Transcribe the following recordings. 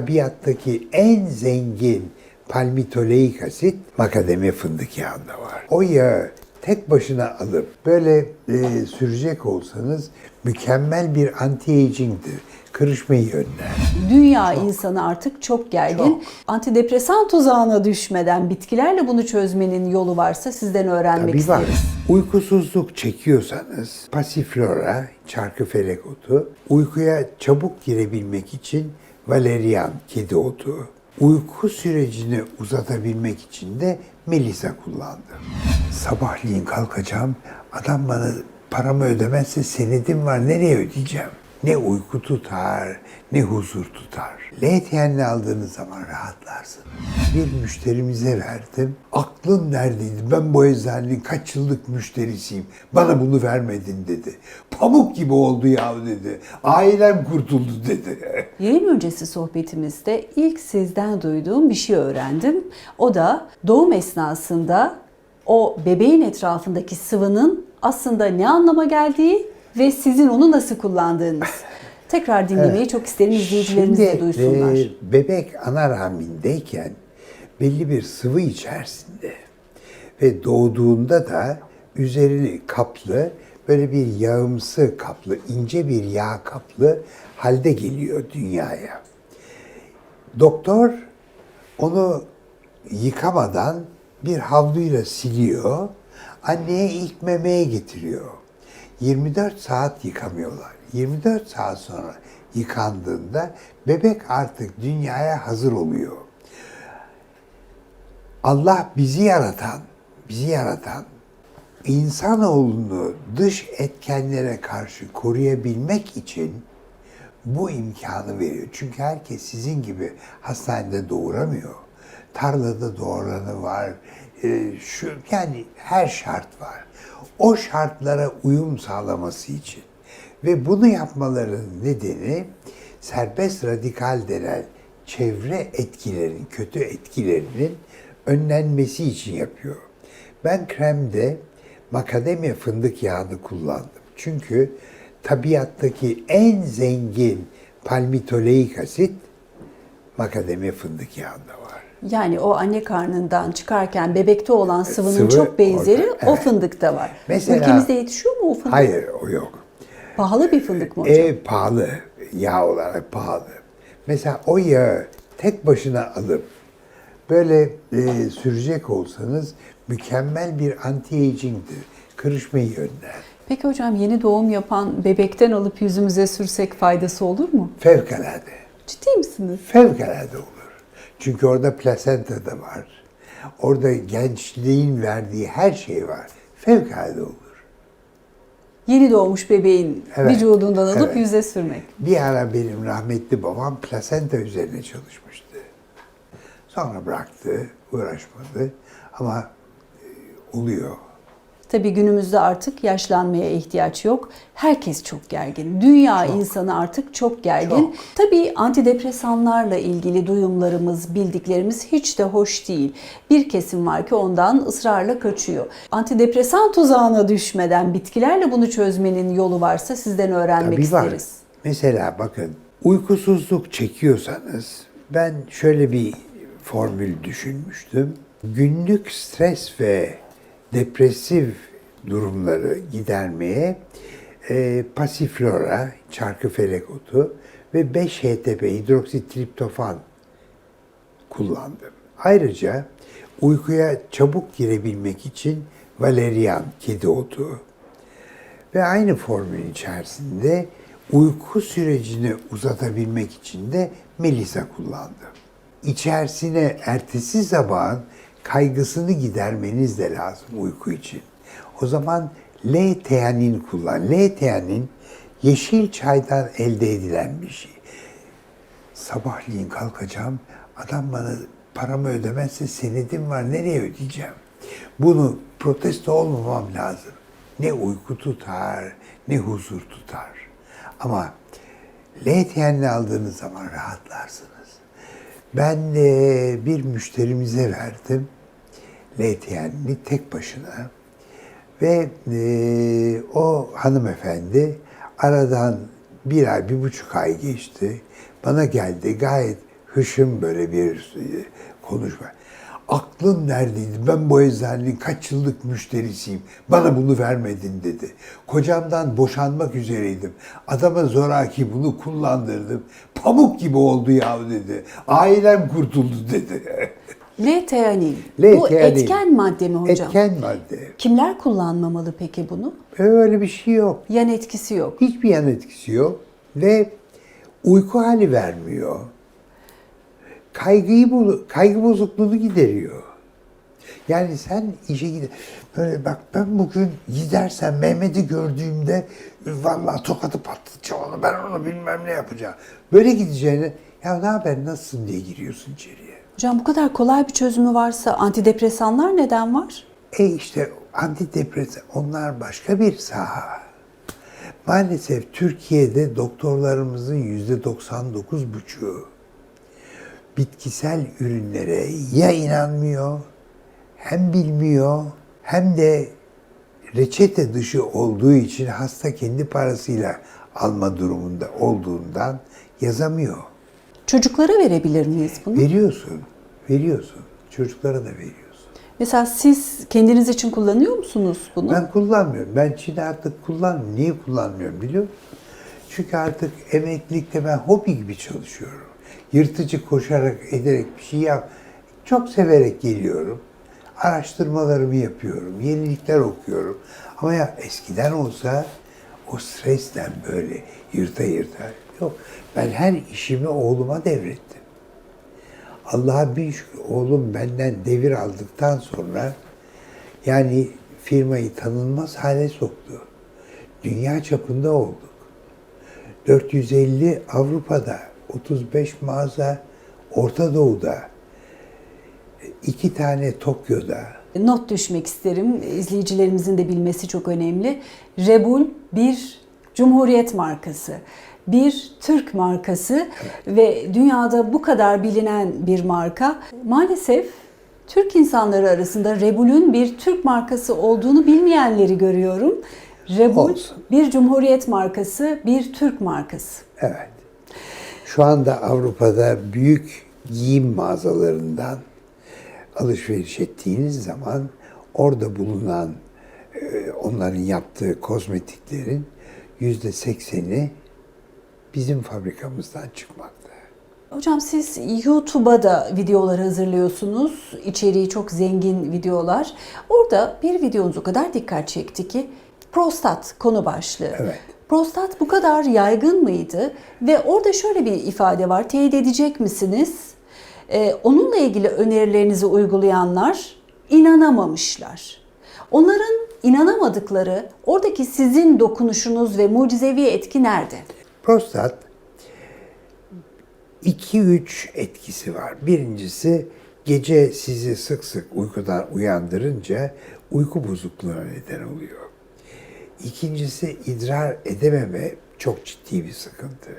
tabiattaki en zengin palmitoleik asit makademya fındık yağında var. O yağı tek başına alıp böyle e, sürecek olsanız mükemmel bir anti-aging'dir. Kırışmayı önler. Dünya insanı artık çok gergin. Antidepresan tuzağına düşmeden bitkilerle bunu çözmenin yolu varsa sizden öğrenmek Tabii var. isteriz. Uykusuzluk çekiyorsanız pasiflora, çarkıfelek otu, uykuya çabuk girebilmek için valerian, kedi otu, uyku sürecini uzatabilmek için de melisa kullandım. Sabahleyin kalkacağım, adam bana paramı ödemezse senedim var nereye ödeyeceğim? Ne uyku tutar, ne huzur tutar. LTN'le aldığınız zaman rahatlarsınız. Bir müşterimize verdim. Aklım neredeydi? Ben bu eczanenin kaç yıllık müşterisiyim. Bana bunu vermedin dedi. Pamuk gibi oldu ya dedi. Ailem kurtuldu dedi. Yayın öncesi sohbetimizde ilk sizden duyduğum bir şey öğrendim. O da doğum esnasında o bebeğin etrafındaki sıvının aslında ne anlama geldiği ve sizin onu nasıl kullandığınız. Tekrar dinlemeyi çok isterim izleyicilerimiz de Şimdi duysunlar. e, bebek ana rahmindeyken belli bir sıvı içerisinde ve doğduğunda da üzerini kaplı böyle bir yağımsı kaplı, ince bir yağ kaplı halde geliyor dünyaya. Doktor onu yıkamadan bir havluyla siliyor. Anneye ilk memeye getiriyor. 24 saat yıkamıyorlar. 24 saat sonra yıkandığında bebek artık dünyaya hazır oluyor. Allah bizi yaratan, bizi yaratan insanoğlunu dış etkenlere karşı koruyabilmek için bu imkanı veriyor. Çünkü herkes sizin gibi hastanede doğuramıyor. Tarlada doğuranı var. Ee, şu yani her şart var. O şartlara uyum sağlaması için ve bunu yapmalarının nedeni serbest radikal denen çevre etkilerin, kötü etkilerinin önlenmesi için yapıyor. Ben kremde makademya fındık yağını kullandım. Çünkü tabiattaki en zengin palmitoleik asit makademya fındık yağında var. Yani o anne karnından çıkarken bebekte olan sıvının sıvı çok benzeri orada, o evet. fındıkta var. Mesela- Ülkemizde yetişiyor mu o fındık? Hayır o yok. Pahalı bir fındık mı hocam? E pahalı, yağ olarak pahalı. Mesela o yağı tek başına alıp böyle e, sürecek olsanız mükemmel bir anti-aging'dir. Kırışmayı önler. Peki hocam yeni doğum yapan bebekten alıp yüzümüze sürsek faydası olur mu? Fevkalade. Ciddi misiniz? Fevkalade olur. Çünkü orada plasenta da var. Orada gençliğin verdiği her şey var. Fevkalade olur. Yeni doğmuş bebeğin Evet, vücudundan alıp evet. yüze sürmek. Bir ara benim rahmetli babam plasenta üzerine çalışmıştı. Sonra bıraktı, uğraşmadı ama e, oluyor. Tabii günümüzde artık yaşlanmaya ihtiyaç yok. Herkes çok gergin. Dünya insanı artık çok gergin. Çok. Tabii antidepresanlarla ilgili duyumlarımız, bildiklerimiz hiç de hoş değil. Bir kesim var ki ondan ısrarla kaçıyor. Antidepresan tuzağına düşmeden bitkilerle bunu çözmenin yolu varsa sizden öğrenmek Tabii var. isteriz. Mesela bakın uykusuzluk çekiyorsanız ben şöyle bir formül düşünmüştüm. Günlük stres ve depresif durumları gidermeye e, pasiflora, çarkıfelek otu ve 5-HTP hidroksitriptofan kullandım. Ayrıca uykuya çabuk girebilmek için valerian, kedi otu, ve aynı formülün içerisinde uyku sürecini uzatabilmek için de melisa kullandım. İçerisine ertesi sabahın kaygısını gidermeniz de lazım uyku için. O zaman L-teanin kullan. L-teanin yeşil çaydan elde edilen bir şey. Sabahleyin kalkacağım, adam bana paramı ödemezse senedim var, nereye ödeyeceğim? Bunu protesto olmamam lazım. Ne uyku tutar, ne huzur tutar. Ama LTN'le aldığınız zaman rahatlarsınız. Ben bir müşterimize verdim. LTN'li tek başına. Ve e, o hanımefendi aradan bir ay, bir buçuk ay geçti. Bana geldi gayet hışım böyle bir e, konuşma. Aklın neredeydi? Ben bu eczanenin kaç yıllık müşterisiyim. Bana bunu vermedin dedi. Kocamdan boşanmak üzereydim. Adama zoraki bunu kullandırdım. Pamuk gibi oldu ya dedi. Ailem kurtuldu dedi. L-teanin. Bu etken madde mi hocam? Etken madde. Kimler kullanmamalı peki bunu? Öyle bir şey yok. Yan etkisi yok. Hiçbir yan etkisi yok ve uyku hali vermiyor. Kaygıyı kaygı bozukluğunu gideriyor. Yani sen işe gide böyle bak ben bugün gidersem Mehmet'i gördüğümde vallahi tokadı patlatacağım onu ben onu bilmem ne yapacağım. Böyle gideceğine ya ne haber nasılsın diye giriyorsun içeriye. Hocam bu kadar kolay bir çözümü varsa antidepresanlar neden var? E işte antidepresan onlar başka bir saha. Maalesef Türkiye'de doktorlarımızın yüzde 99 buçuğu bitkisel ürünlere ya inanmıyor, hem bilmiyor, hem de reçete dışı olduğu için hasta kendi parasıyla alma durumunda olduğundan yazamıyor. Çocuklara verebilir miyiz bunu? Veriyorsun, veriyorsun. Çocuklara da veriyorsun. Mesela siz kendiniz için kullanıyor musunuz bunu? Ben kullanmıyorum. Ben Çin'i artık kullanmıyorum. Niye kullanmıyorum biliyor musun? Çünkü artık emeklilikte ben hobi gibi çalışıyorum. Yırtıcı koşarak ederek bir şey yap. Çok severek geliyorum. Araştırmalarımı yapıyorum. Yenilikler okuyorum. Ama ya eskiden olsa o stresten böyle yırta yırta. Yok. Ben her işimi oğluma devrettim. Allah'a bin şükür oğlum benden devir aldıktan sonra yani firmayı tanınmaz hale soktu. Dünya çapında olduk. 450 Avrupa'da, 35 mağaza Orta Doğu'da, iki tane Tokyo'da. Not düşmek isterim. İzleyicilerimizin de bilmesi çok önemli. Rebul bir Cumhuriyet markası. Bir Türk markası ve dünyada bu kadar bilinen bir marka. Maalesef Türk insanları arasında Rebul'ün bir Türk markası olduğunu bilmeyenleri görüyorum. Rebul Olsun. bir Cumhuriyet markası, bir Türk markası. Evet. Şu anda Avrupa'da büyük giyim mağazalarından alışveriş ettiğiniz zaman orada bulunan e, onların yaptığı kozmetiklerin yüzde sekseni bizim fabrikamızdan çıkmakta. Hocam siz YouTube'a da videolar hazırlıyorsunuz. İçeriği çok zengin videolar. Orada bir videonuz o kadar dikkat çekti ki prostat konu başlığı. Evet. Prostat bu kadar yaygın mıydı? Ve orada şöyle bir ifade var. Teyit edecek misiniz? Ee, onunla ilgili önerilerinizi uygulayanlar inanamamışlar. Onların inanamadıkları oradaki sizin dokunuşunuz ve mucizevi etki nerede? Prostat 2-3 etkisi var. Birincisi gece sizi sık sık uykudan uyandırınca uyku bozukluğuna neden oluyor. İkincisi idrar edememe çok ciddi bir sıkıntı.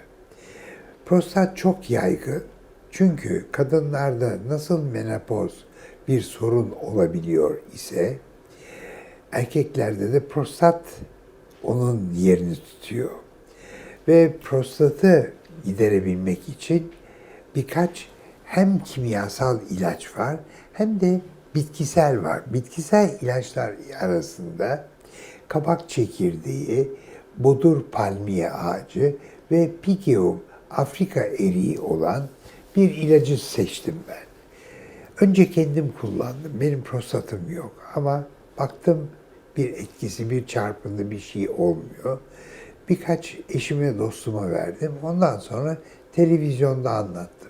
Prostat çok yaygın. Çünkü kadınlarda nasıl menopoz bir sorun olabiliyor ise erkeklerde de prostat onun yerini tutuyor. Ve prostatı giderebilmek için birkaç hem kimyasal ilaç var hem de bitkisel var. Bitkisel ilaçlar arasında kabak çekirdeği, bodur palmiye ağacı ve Pygeum Afrika eriği olan bir ilacı seçtim ben. Önce kendim kullandım. Benim prostatım yok ama baktım bir etkisi, bir çarpında bir şey olmuyor. Birkaç eşime, dostuma verdim. Ondan sonra televizyonda anlattım.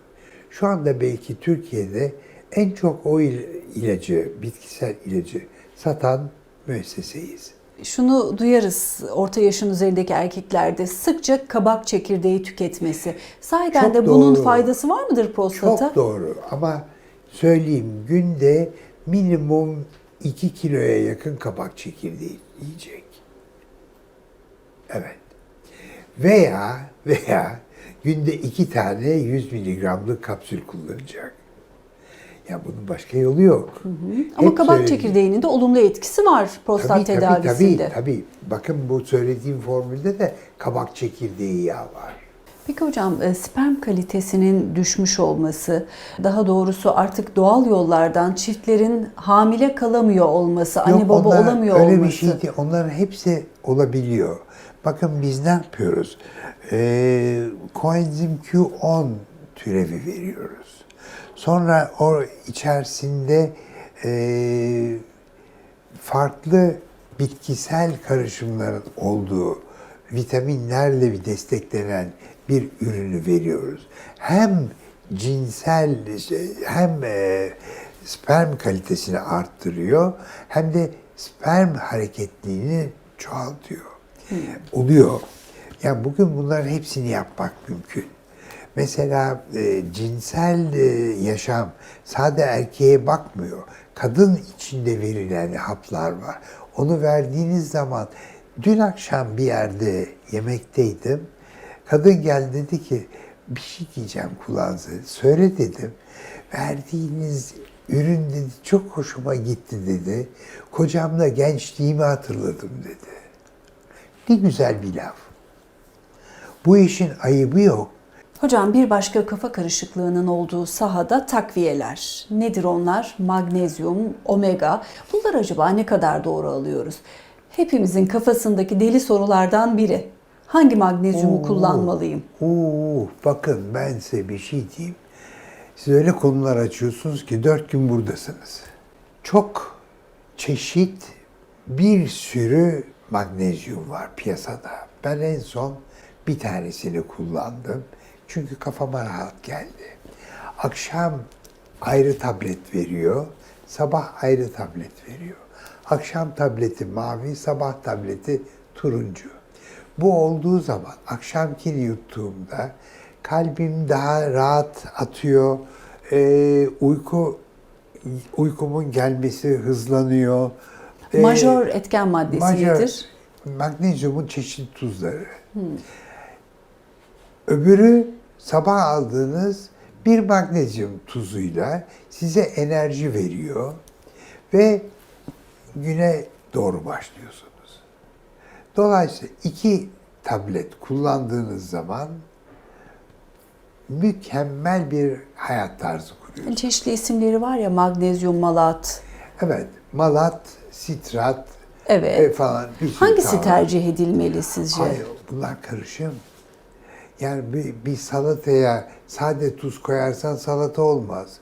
Şu anda belki Türkiye'de en çok o il- ilacı, bitkisel ilacı satan müesseseyiz. Şunu duyarız orta yaşın üzerindeki erkeklerde sıkça kabak çekirdeği tüketmesi. Sahiden Çok de bunun doğru. faydası var mıdır prostata? Çok doğru ama söyleyeyim günde minimum 2 kiloya yakın kabak çekirdeği yiyecek. Evet. Veya veya günde iki tane 100 miligramlık kapsül kullanacak. Ya bunun başka yolu yok. Ama Hep kabak söylediğim- çekirdeğinin de olumlu etkisi var prostat Tabii, tabii, tedavisinde. tabii, tabii. Bakın bu söylediğim formülde de kabak çekirdeği yağı var. Peki hocam e, sperm kalitesinin düşmüş olması, daha doğrusu artık doğal yollardan çiftlerin hamile kalamıyor olması, anne Yok, baba onlar olamıyor öyle olması. bir şey değil. Onların hepsi olabiliyor. Bakın biz ne yapıyoruz? Ee, koenzim Q10 türevi veriyoruz. Sonra o içerisinde ee, farklı bitkisel karışımların olduğu vitaminlerle bir desteklenen bir ürünü veriyoruz. Hem cinsel şey, hem e, sperm kalitesini arttırıyor hem de sperm hareketliliğini çoğaltıyor. Oluyor. Yani bugün bunların hepsini yapmak mümkün. Mesela e, cinsel e, yaşam sade erkeğe bakmıyor. Kadın içinde verilen haplar var. Onu verdiğiniz zaman dün akşam bir yerde yemekteydim. Kadın geldi dedi ki bir şey diyeceğim kulağınıza. Söyle dedim. Verdiğiniz ürün dedi çok hoşuma gitti dedi. Kocamla gençliğimi hatırladım dedi. Ne güzel bir laf. Bu işin ayıbı yok. Hocam bir başka kafa karışıklığının olduğu sahada takviyeler. Nedir onlar? Magnezyum, omega. Bunlar acaba ne kadar doğru alıyoruz? Hepimizin kafasındaki deli sorulardan biri. Hangi magnezyumu Oo. kullanmalıyım? Oo, bakın ben size bir şey diyeyim. Siz öyle konular açıyorsunuz ki dört gün buradasınız. Çok çeşit bir sürü magnezyum var piyasada. Ben en son bir tanesini kullandım. Çünkü kafama rahat geldi. Akşam ayrı tablet veriyor, sabah ayrı tablet veriyor. Akşam tableti mavi, sabah tableti turuncu. Bu olduğu zaman akşamkini yuttuğumda kalbim daha rahat atıyor. Ee, uyku uykumun gelmesi hızlanıyor. Ee, Majör etken maddesi majör- nedir? Magnezyumun çeşitli tuzları. Öbürü sabah aldığınız bir magnezyum tuzuyla size enerji veriyor ve güne doğru başlıyorsunuz. Dolayısıyla iki tablet kullandığınız zaman mükemmel bir hayat tarzı kuruyorsunuz. Çeşitli isimleri var ya magnezyum malat. Evet, malat, sitrat Evet. e, falan bir Hangisi var. tercih edilmeli sizce? Hayır, bunlar karışım. Yani bir, bir salataya sade tuz koyarsan salata olmaz.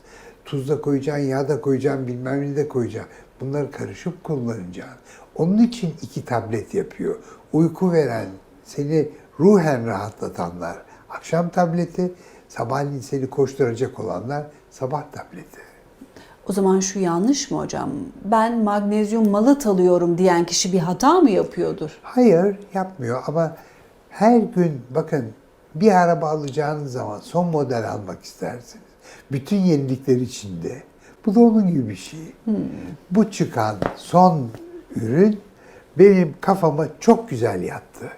Tuz da koyacaksın, yağ da koyacaksın, bilmem ne de koyacaksın. Bunları karışık kullanacaksın. Onun için iki tablet yapıyor. Uyku veren, seni ruhen rahatlatanlar akşam tableti, sabahleyin seni koşturacak olanlar sabah tableti. O zaman şu yanlış mı hocam? Ben magnezyum malat alıyorum diyen kişi bir hata mı yapıyordur? Hayır yapmıyor ama her gün bakın bir araba alacağınız zaman son model almak istersiniz. Bütün yenilikler içinde. Bu da onun gibi bir şey. Bu çıkan son ürün benim kafama çok güzel yattı.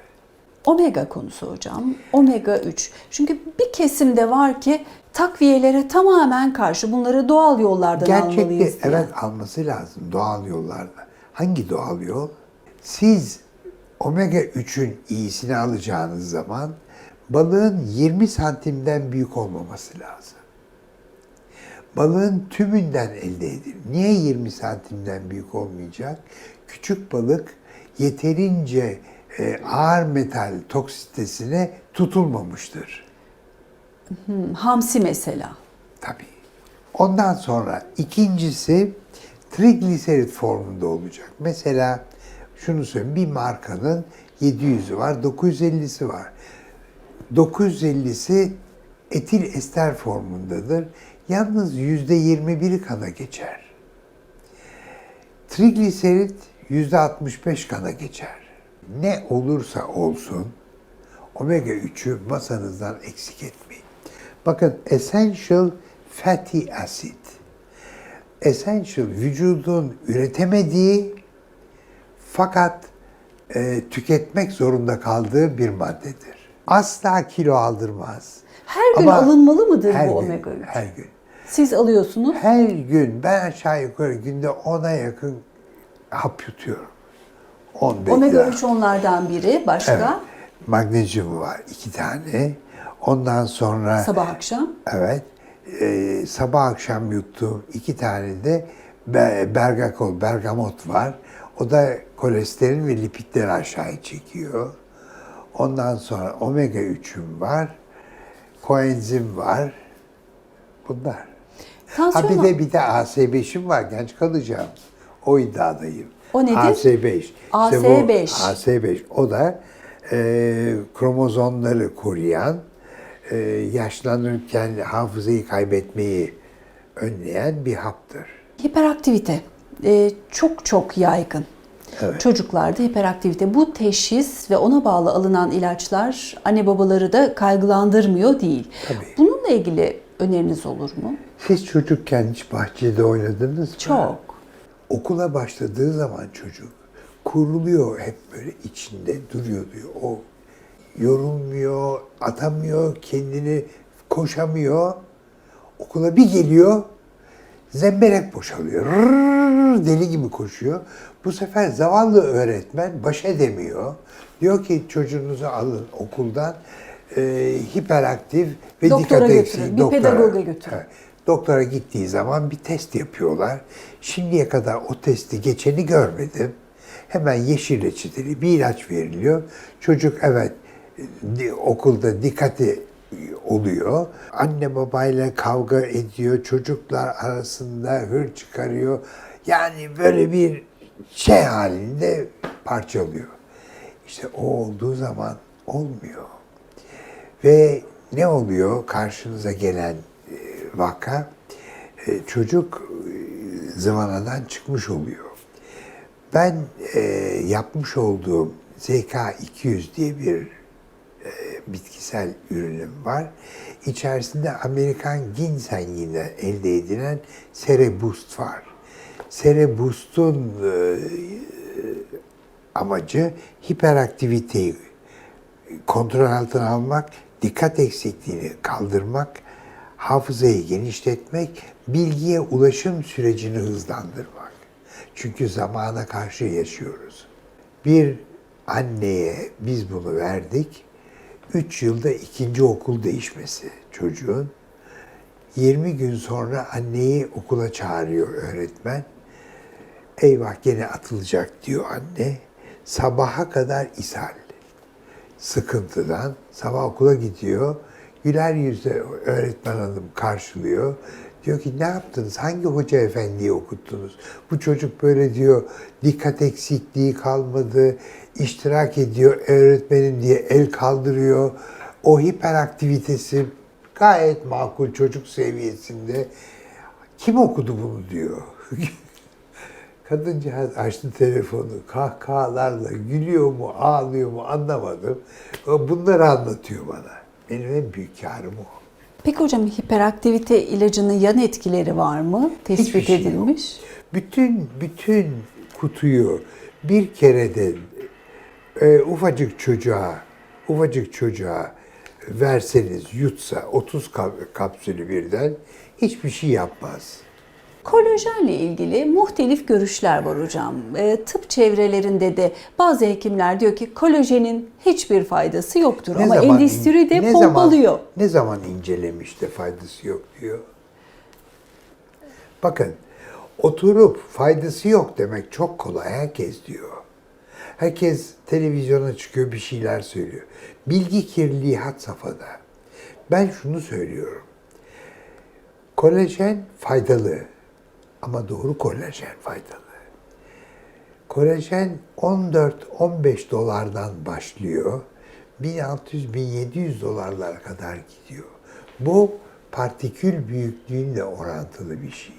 Omega konusu hocam. Omega 3. Çünkü bir kesimde var ki takviyelere tamamen karşı. Bunları doğal yollardan Gerçekte almalıyız diyen. evet alması lazım doğal yollarda. Hangi doğal yol? Siz omega 3'ün iyisini alacağınız zaman balığın 20 santimden büyük olmaması lazım. Balığın tümünden elde edilir. Niye 20 santimden büyük olmayacak? Küçük balık yeterince e, ağır metal toksitesine tutulmamıştır. Hmm, Hamsi mesela. Tabii. Ondan sonra ikincisi trigliserit formunda olacak. Mesela şunu söyleyeyim bir markanın 700'ü var, 950'si var. 950'si etil ester formundadır. Yalnız %21'i kana geçer. Trigliserit %65 kana geçer. Ne olursa olsun omega 3'ü masanızdan eksik etmeyin. Bakın essential fatty acid. Essential vücudun üretemediği fakat e, tüketmek zorunda kaldığı bir maddedir. Asla kilo aldırmaz. Her gün Ama alınmalı mıdır bu gün, omega 3? Her gün. Siz alıyorsunuz. Her gün ben aşağı yukarı günde 10'a yakın hap yutuyorum. 10 Omega bekler. 3 onlardan biri. Başka? Evet. Magnezyum var iki tane. Ondan sonra Sabah akşam. evet e, sabah akşam yuttuğum iki tane de be- bergakol, bergamot var. O da kolesterol ve lipidleri aşağıya çekiyor. Ondan sonra omega 3'üm var. Koenzim var. Bunlar. Ha Tansiyon bir de bir de AS5'im var. Genç kalacağım. O iddiadayım. O nedir? AS5. İşte bu AS5. AS5. O da e, kromozomları koruyan, e, yaşlanırken hafızayı kaybetmeyi önleyen bir haptır. Hiperaktivite e, çok çok yaygın. Evet. Çocuklarda hiperaktivite. Bu teşhis ve ona bağlı alınan ilaçlar anne babaları da kaygılandırmıyor değil. Tabii. Bununla ilgili öneriniz olur mu? Siz çocukken hiç bahçede oynadınız mı? Çok. Okula başladığı zaman çocuk kuruluyor hep böyle içinde duruyor diyor. O yorulmuyor, atamıyor, kendini koşamıyor. Okula bir geliyor, zemberek boşalıyor. Rrrr, deli gibi koşuyor. Bu sefer zavallı öğretmen baş edemiyor. Diyor ki çocuğunuzu alın okuldan e, hiperaktif ve Doktora dikkat götürün, eksiği. bir pedagoga götürün. Evet. Doktora gittiği zaman bir test yapıyorlar. Şimdiye kadar o testi geçeni görmedim. Hemen yeşil reçeteli bir ilaç veriliyor. Çocuk evet okulda dikkati oluyor. Anne babayla kavga ediyor. Çocuklar arasında hır çıkarıyor. Yani böyle bir şey halinde parçalıyor. İşte o olduğu zaman olmuyor. Ve ne oluyor? Karşınıza gelen e, vaka e, çocuk e, zıvanadan çıkmış oluyor. Ben e, yapmış olduğum ZK200 diye bir bitkisel ürünüm var. İçerisinde Amerikan ginsenginden elde edilen Cereboost var. Cereboost'un e, amacı hiperaktiviteyi kontrol altına almak, dikkat eksikliğini kaldırmak, hafızayı genişletmek, bilgiye ulaşım sürecini hızlandırmak. Çünkü zamana karşı yaşıyoruz. Bir anneye biz bunu verdik. 3 yılda ikinci okul değişmesi çocuğun. 20 gün sonra anneyi okula çağırıyor öğretmen. Eyvah gene atılacak diyor anne. Sabaha kadar ishal sıkıntıdan sabah okula gidiyor. Güler yüzle öğretmen hanım karşılıyor. Diyor ki ne yaptınız? Hangi hoca efendiyi okuttunuz? Bu çocuk böyle diyor dikkat eksikliği kalmadı. iştirak ediyor öğretmenim diye el kaldırıyor. O hiperaktivitesi gayet makul çocuk seviyesinde. Kim okudu bunu diyor. Kadıncağız açtı telefonu, kahkahalarla gülüyor mu, ağlıyor mu anlamadım. Bunları anlatıyor bana. Benim en büyük karım o. Peki hocam hiperaktivite ilacının yan etkileri var mı? Tespit Hiçbir şey edilmiş. Bütün bütün kutuyu bir kerede e, ufacık çocuğa ufacık çocuğa verseniz yutsa 30 kap- kapsülü birden hiçbir şey yapmaz. Kolajenle ilgili muhtelif görüşler var hocam. E, tıp çevrelerinde de bazı hekimler diyor ki kolajenin hiçbir faydası yoktur ama zaman endüstri in- de ne pompalıyor. Zaman, ne zaman incelemiş de faydası yok diyor. Bakın oturup faydası yok demek çok kolay. Herkes diyor. Herkes televizyona çıkıyor bir şeyler söylüyor. Bilgi kirliliği had safhada. Ben şunu söylüyorum. Kolajen faydalı ama doğru kolajen faydalı. Kolajen 14-15 dolardan başlıyor. 1600-1700 dolarlara kadar gidiyor. Bu partikül büyüklüğünle orantılı bir şey.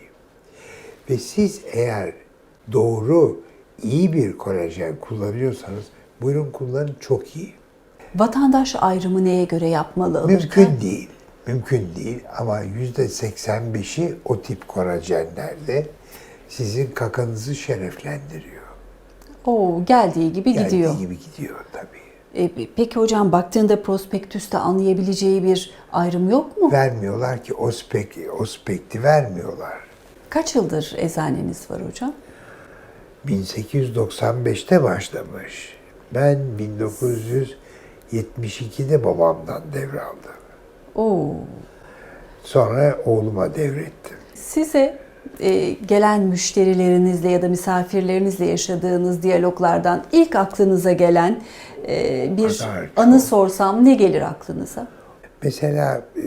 Ve siz eğer doğru, iyi bir kolajen kullanıyorsanız buyurun kullanın çok iyi. Vatandaş ayrımı neye göre yapmalı alırken? Mümkün değil. Mümkün değil ama yüzde 85'i o tip kolajenlerde sizin kakanızı şereflendiriyor. Oo, geldiği gibi Geldiği gidiyor. gibi gidiyor tabii. E, peki hocam baktığında prospektüste anlayabileceği bir ayrım yok mu? Vermiyorlar ki o, spek, o spekti vermiyorlar. Kaç yıldır eczaneniz var hocam? 1895'te başlamış. Ben 1972'de babamdan devraldım. Oo. Sonra oğluma devrettim. Size e, gelen müşterilerinizle ya da misafirlerinizle yaşadığınız diyaloglardan ilk aklınıza gelen e, bir kadar çok. anı sorsam ne gelir aklınıza? Mesela e,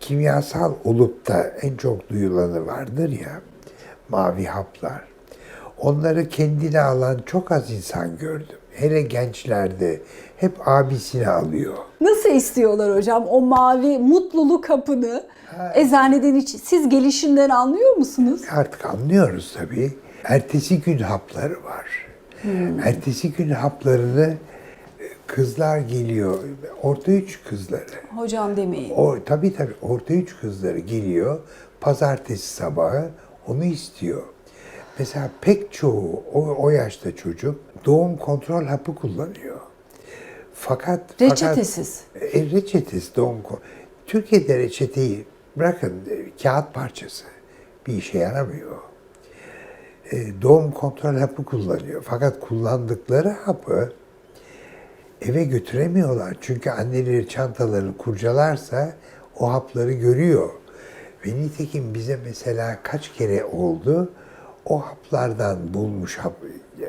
kimyasal olup da en çok duyulanı vardır ya, mavi haplar. Onları kendine alan çok az insan gördüm. Hele gençlerde hep abisine alıyor. Nasıl istiyorlar hocam o mavi mutluluk hapını eczaneden hiç siz gelişinden anlıyor musunuz? Artık anlıyoruz tabii. Ertesi gün hapları var. Ertesi gün haplarını e, kızlar geliyor. Orta üç kızları. Hocam demeyin. O tabii tabii orta üç kızları geliyor. Pazartesi sabahı onu istiyor. Mesela pek çoğu o, o yaşta çocuk doğum kontrol hapı kullanıyor. Fakat Reçetesiz. Fakat, e, reçetesiz doğum Türkiye'de reçeteyi bırakın e, kağıt parçası bir işe yaramıyor. E, doğum kontrol hapı kullanıyor. Fakat kullandıkları hapı eve götüremiyorlar. Çünkü anneleri çantalarını kurcalarsa o hapları görüyor. Ve nitekim bize mesela kaç kere oldu o haplardan bulmuş hap,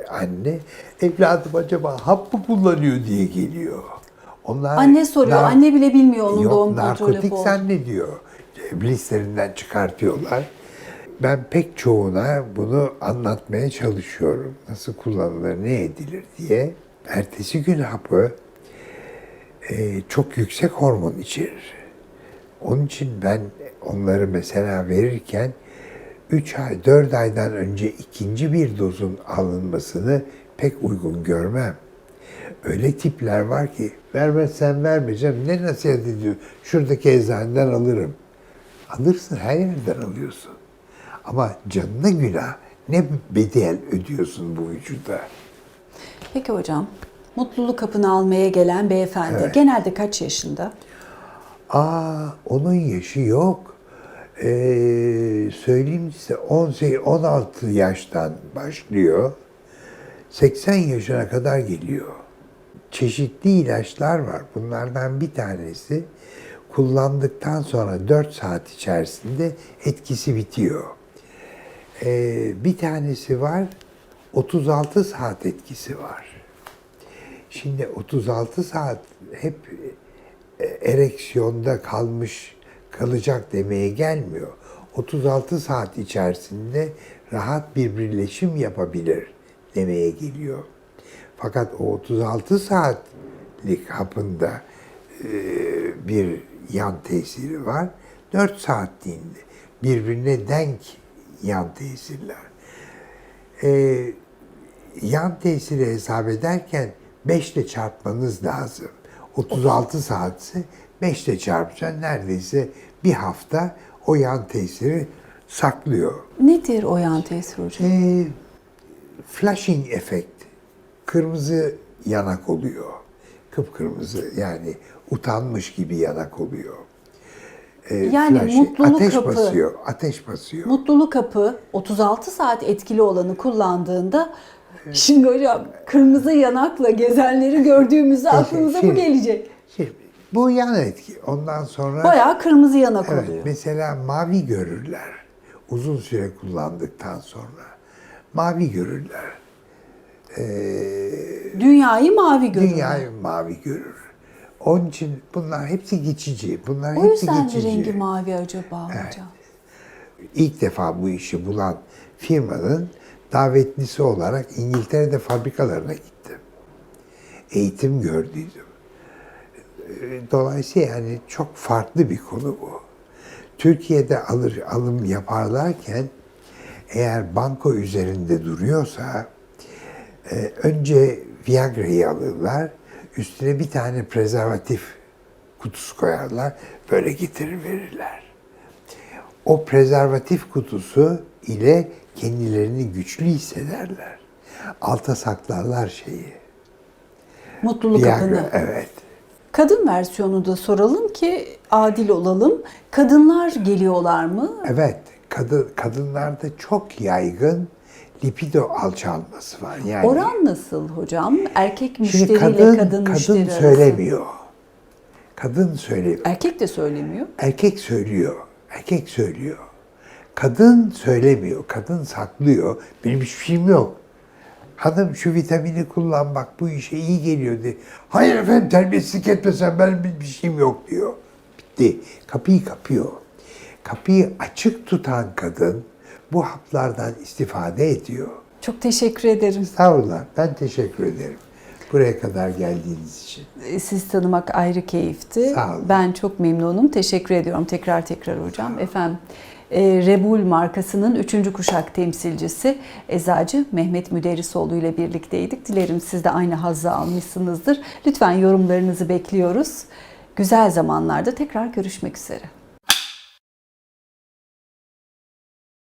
anne evladım acaba hap mı kullanıyor diye geliyor. Onlar Anne soruyor. nar- Anne bile bilmiyor onun Yok, doğum kontrol narkotik zannediyor. Blislerinden çıkartıyorlar. Ben pek çoğuna bunu anlatmaya çalışıyorum. Nasıl kullanılır, ne edilir diye. Ertesi gün hapı e, çok yüksek hormon içerir. Onun için ben onları mesela verirken 3 ay, 4 aydan önce ikinci bir dozun alınmasını pek uygun görmem. Öyle tipler var ki vermezsen vermeyeceğim. Ne nasihat ediyor? Şuradaki eczaneden alırım. Alırsın her yerden alıyorsun. Ama canına günah ne bedel ödüyorsun bu vücuda. Peki hocam. Mutluluk kapını almaya gelen beyefendi Evet. genelde kaç yaşında? Aa onun yaşı yok. Ee, söyleyeyim size 18 16 yaştan başlıyor. 80 yaşına kadar geliyor. Çeşitli ilaçlar var. Bunlardan bir tanesi kullandıktan sonra 4 saat içerisinde etkisi bitiyor. Ee, bir tanesi var 36 saat etkisi var. Şimdi 36 saat hep e, ereksiyonda kalmış kalacak demeye gelmiyor. 36 saat içerisinde rahat bir birleşim yapabilir demeye geliyor. Fakat o 36 saatlik hapında e, bir yan tesiri var. 4 saatliğinde birbirine denk yan tesirler. E, yan tesiri hesap ederken 5 ile çarpmanız lazım. 36 saatse 5 ile çarpacaksın neredeyse bir hafta o yan tesiri saklıyor. Nedir o yan tesir hocam? Ee, flashing efekt. Kırmızı yanak oluyor. Kıpkırmızı yani utanmış gibi yanak oluyor. Ee, Yani flashing. mutluluk ateş kapı. basıyor, ateş basıyor. Mutluluk kapı 36 saat etkili olanı kullandığında Şimdi hocam kırmızı yanakla gezenleri gördüğümüzde aklınıza bu gelecek. Şimdi, bu yan etki. Ondan sonra Bayağı kırmızı yanak evet, oluyor. mesela mavi görürler. Uzun süre kullandıktan sonra mavi görürler. Dünyayı mavi görüyor. Dünyayı mavi görür. Onun için bunlar hepsi geçici. Bunlar O hepsi yüzden geçici. rengi mavi acaba hocam? İlk defa bu işi bulan firmanın davetlisi olarak İngiltere'de fabrikalarına gittim. Eğitim gördüydüm. Dolayısıyla yani çok farklı bir konu bu. Türkiye'de alır alım yaparlarken eğer banko üzerinde duruyorsa e, önce Viagra'yı alırlar, üstüne bir tane prezervatif kutusu koyarlar, böyle getirir verirler. O prezervatif kutusu ile kendilerini güçlü hissederler. Alta saklarlar şeyi. Mutluluk. Viagra, evet. Kadın versiyonu da soralım ki adil olalım. Kadınlar geliyorlar mı? Evet, kadın, kadınlarda çok yaygın lipido alçalması var. Yani Oran nasıl hocam? Erkek müşteriyle kadın, kadın, kadın müşteri arası. söylemiyor. Kadın söylemiyor. Erkek de söylemiyor. Erkek söylüyor. Erkek söylüyor. Kadın söylemiyor. Kadın saklıyor. Benim hiçbir şeyim yok. Hanım şu vitamini kullan bak bu işe iyi geliyor diye. Hayır efendim terbiyesizlik etmesen benim bir- bir şeyim yok diyor. Bitti. Kapıyı kapıyor. Kapıyı açık tutan kadın bu haplardan istifade ediyor. Çok teşekkür ederim. Sağ olun. Ben teşekkür ederim. Buraya kadar geldiğiniz için. Sizi tanımak ayrı keyifti. Sağ olun. Ben çok memnunum. Teşekkür ediyorum tekrar tekrar hocam. Efendim Rebul markasının 3. kuşak temsilcisi Eczacı Mehmet Müderrisoğlu ile birlikteydik. Dilerim siz de aynı hazzı almışsınızdır. Lütfen yorumlarınızı bekliyoruz. Güzel zamanlarda tekrar görüşmek üzere.